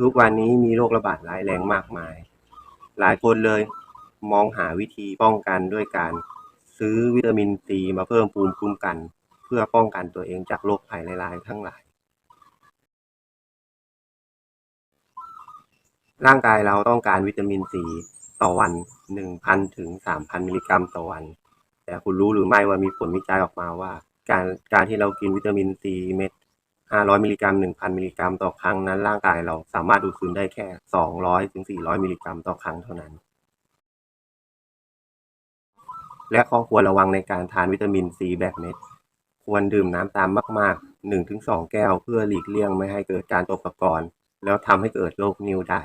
ทุกวันนี้มีโรคระบาดร้ายแรงมากมาย หลายคนเลยมองหาวิธีป้องกันด้วยการซื้อวิตามินซีมาเพิ่มภูมิคุ้มกัน เพื่อป้องกันตัวเองจากโรคภัยร้ายๆทั้งหลาย ร่างกายเราต้องการวิตามินซีต่อวัน1,000ถึง3,000 มิลลิกรัมต่อวัน แต่คุณรู้หรือไม่ว่ามีผลวิจัยออกมาว่า การการที่เรากินวิตามินซีเม็ด 500 มิลลิกรัม 1,000 มิลลิกรัมต่อครั้งนั้น ร่างกายเราสามารถดูดซึมได้แค่ 200ถึง400 มิลลิกรัมต่อครั้งเท่านั้น และข้อควรระวังในการทานวิตามินซีแบบเม็ด ควรดื่มน้ำตามมาก ๆ 1-2 แก้ว เพื่อหลีกเลี่ยงไม่ให้เกิดการตกตะกอนแล้วทำให้เกิดโรคนิ่วได้